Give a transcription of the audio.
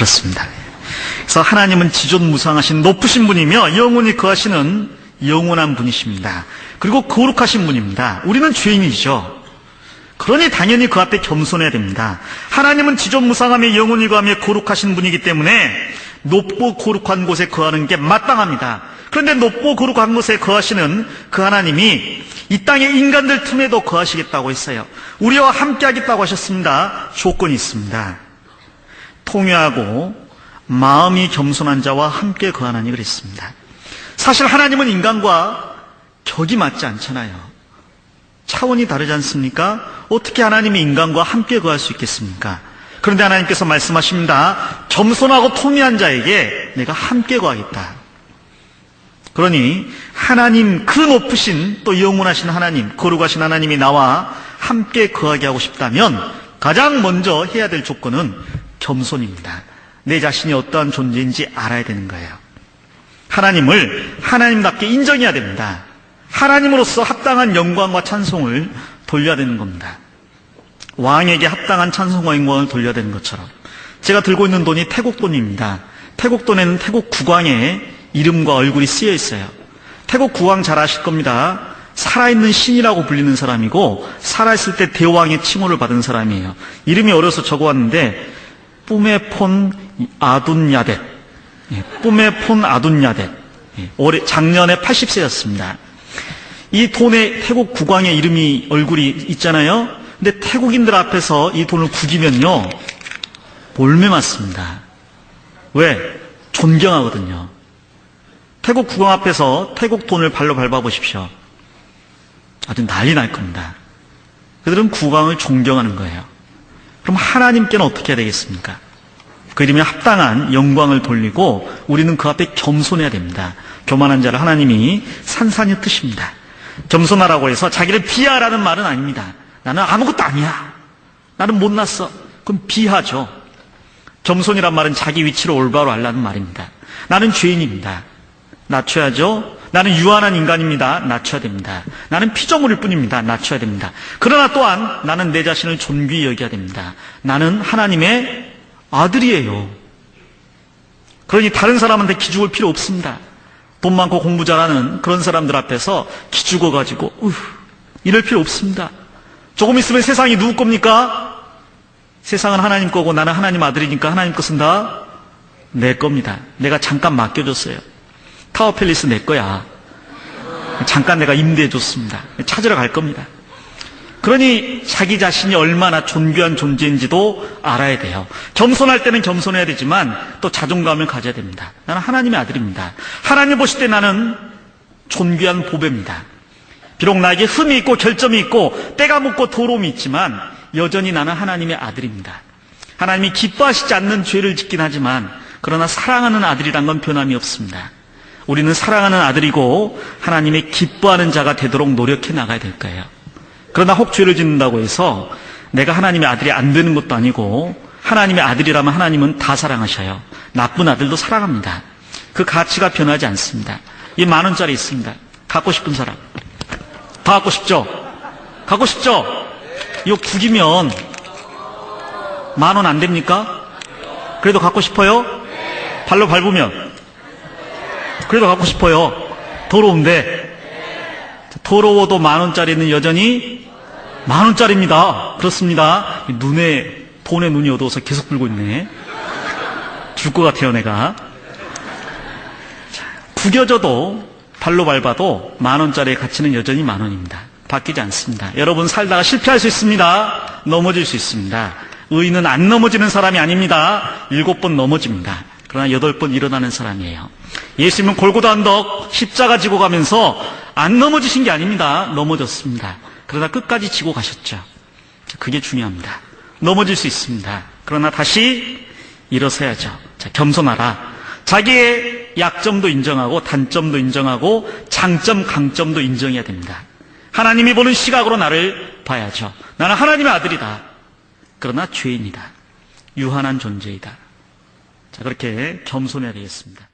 그렇습니다. 그래서 하나님은 지존 무상하신 높으신 분이며 영원히 거하시는 영원한 분이십니다. 그리고 거룩하신 분입니다. 우리는 죄인이죠. 그러니 당연히 그 앞에 겸손해야 됩니다. 하나님은 지존 무상하며 영원히 거하며 거룩하신 분이기 때문에 높고 거룩한 곳에 거하는 게 마땅합니다. 그런데 높고 거룩한 곳에 거하시는 그 하나님이 이 땅의 인간들 틈에도 거하시겠다고 했어요. 우리와 함께 하겠다고 하셨습니다. 조건이 있습니다. 통회하고 마음이 겸손한 자와 함께 거하나니 그랬습니다. 사실 하나님은 인간과 격이 맞지 않잖아요. 차원이 다르지 않습니까? 어떻게 하나님이 인간과 함께 거할 수 있겠습니까? 그런데 하나님께서 말씀하십니다. 겸손하고 통회한 자에게 내가 함께 거하겠다. 그러니 하나님 그 높으신 또 영원하신 하나님 거룩하신 하나님이 나와 함께 거하게 하고 싶다면 가장 먼저 해야 될 조건은 겸손입니다. 내 자신이 어떠한 존재인지 알아야 되는 거예요. 하나님을 하나님답게 인정해야 됩니다. 하나님으로서 합당한 영광과 찬송을 돌려야 되는 겁니다. 왕에게 합당한 찬송과 영광을 돌려야 되는 것처럼 제가 들고 있는 돈이 태국 돈입니다. 태국 돈에는 태국 국왕의 이름과 얼굴이 쓰여 있어요. 태국 국왕 잘 아실 겁니다. 살아있는 신이라고 불리는 사람이고 살아있을 때 대왕의 칭호를 받은 사람이에요. 이름이 어려서 적어왔는데 뿜에 폰 아둔야뎃 예, 뿜에 폰 아둔야뎃 예, 올해 작년에 80세였습니다. 이 돈에 태국 국왕의 이름이 얼굴이 있잖아요. 근데 태국인들 앞에서 이 돈을 구기면요 몰매 맞습니다. 왜? 존경하거든요. 태국 국왕 앞에서 태국 돈을 발로 밟아 보십시오. 아주 난리 날 겁니다. 그들은 국왕을 존경하는 거예요. 그럼 하나님께는 어떻게 해야 되겠습니까? 그 이름에 합당한 영광을 돌리고 우리는 그 앞에 겸손해야 됩니다. 교만한 자를 하나님이 산산히 뜨십니다. 겸손하라고 해서 자기를 비하라는 말은 아닙니다. 나는 아무것도 아니야. 나는 못났어. 그럼 비하죠. 겸손이란 말은 자기 위치를 올바로 알라는 말입니다. 나는 죄인입니다. 낮춰야죠. 나는 유한한 인간입니다. 낮춰야 됩니다. 나는 피조물일 뿐입니다. 낮춰야 됩니다. 그러나 또한 나는 내 자신을 존귀히 여겨야 됩니다. 나는 하나님의 아들이에요. 그러니 다른 사람한테 기죽을 필요 없습니다. 돈 많고 공부 잘하는 그런 사람들 앞에서 기죽어 가지고, 으, 이럴 필요 없습니다. 조금 있으면 세상이 누구 겁니까? 세상은 하나님 거고 나는 하나님 아들이니까 하나님 것은 다 내 겁니다. 내가 잠깐 맡겨줬어요. 타워 팰리스 내 거야. 잠깐 내가 임대해줬습니다. 찾으러 갈 겁니다. 그러니 자기 자신이 얼마나 존귀한 존재인지도 알아야 돼요. 겸손할 때는 겸손해야 되지만 또 자존감을 가져야 됩니다. 나는 하나님의 아들입니다. 하나님 보실 때 나는 존귀한 보배입니다. 비록 나에게 흠이 있고 결점이 있고 때가 묻고 더러움이 있지만 여전히 나는 하나님의 아들입니다. 하나님이 기뻐하시지 않는 죄를 짓긴 하지만 그러나 사랑하는 아들이란 건 변함이 없습니다. 우리는 사랑하는 아들이고 하나님의 기뻐하는 자가 되도록 노력해 나가야 될 거예요. 그러나 혹 죄를 짓는다고 해서 내가 하나님의 아들이 안 되는 것도 아니고 하나님의 아들이라면 하나님은 다 사랑하셔요. 나쁜 아들도 사랑합니다. 그 가치가 변하지 않습니다. 이 만 원짜리 있습니다. 갖고 싶은 사람. 다 갖고 싶죠? 갖고 싶죠? 이거 구기면 만 원 안 됩니까? 그래도 갖고 싶어요? 발로 밟으면 그래도 갖고 싶어요. 더러운데 더러워도 만 원짜리는 여전히 만 원짜리입니다. 그렇습니다. 눈에 돈에 눈이 어두워서 계속 불고 있네. 줄 것 같아요, 내가. 자, 구겨져도 발로 밟아도 만 원짜리의 가치는 여전히 만 원입니다. 바뀌지 않습니다. 여러분 살다가 실패할 수 있습니다. 넘어질 수 있습니다. 의인은 안 넘어지는 사람이 아닙니다. 일곱 번 넘어집니다. 그러나 여덟 번 일어나는 사람이에요. 예수님은 골고다 언덕 십자가 지고 가면서 안 넘어지신 게 아닙니다. 넘어졌습니다. 그러나 끝까지 지고 가셨죠. 그게 중요합니다. 넘어질 수 있습니다. 그러나 다시 일어서야죠. 자, 겸손하라. 자기의 약점도 인정하고 단점도 인정하고 장점, 강점도 인정해야 됩니다. 하나님이 보는 시각으로 나를 봐야죠. 나는 하나님의 아들이다. 그러나 죄인이다. 유한한 존재이다. 자, 그렇게 겸손해야 되겠습니다.